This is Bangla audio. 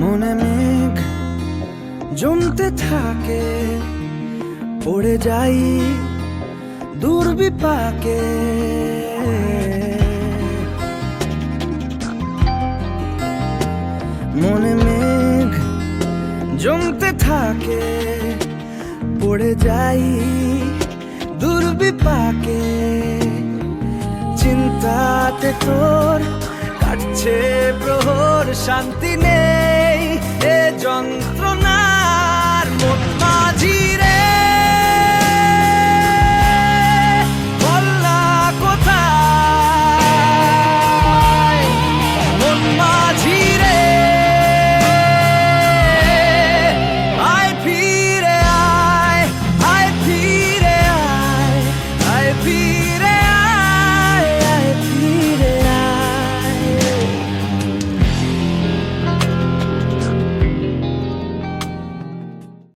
মনে মেঘ জমতে থাকে, পড়ে যাই দুর্বিপাকে। মনে মেঘ জমতে থাকে, পড়ে যাই দুর্বিপাকে। চিন্তাতে তোর কাটছে প্রহর, শান্তি নেই। be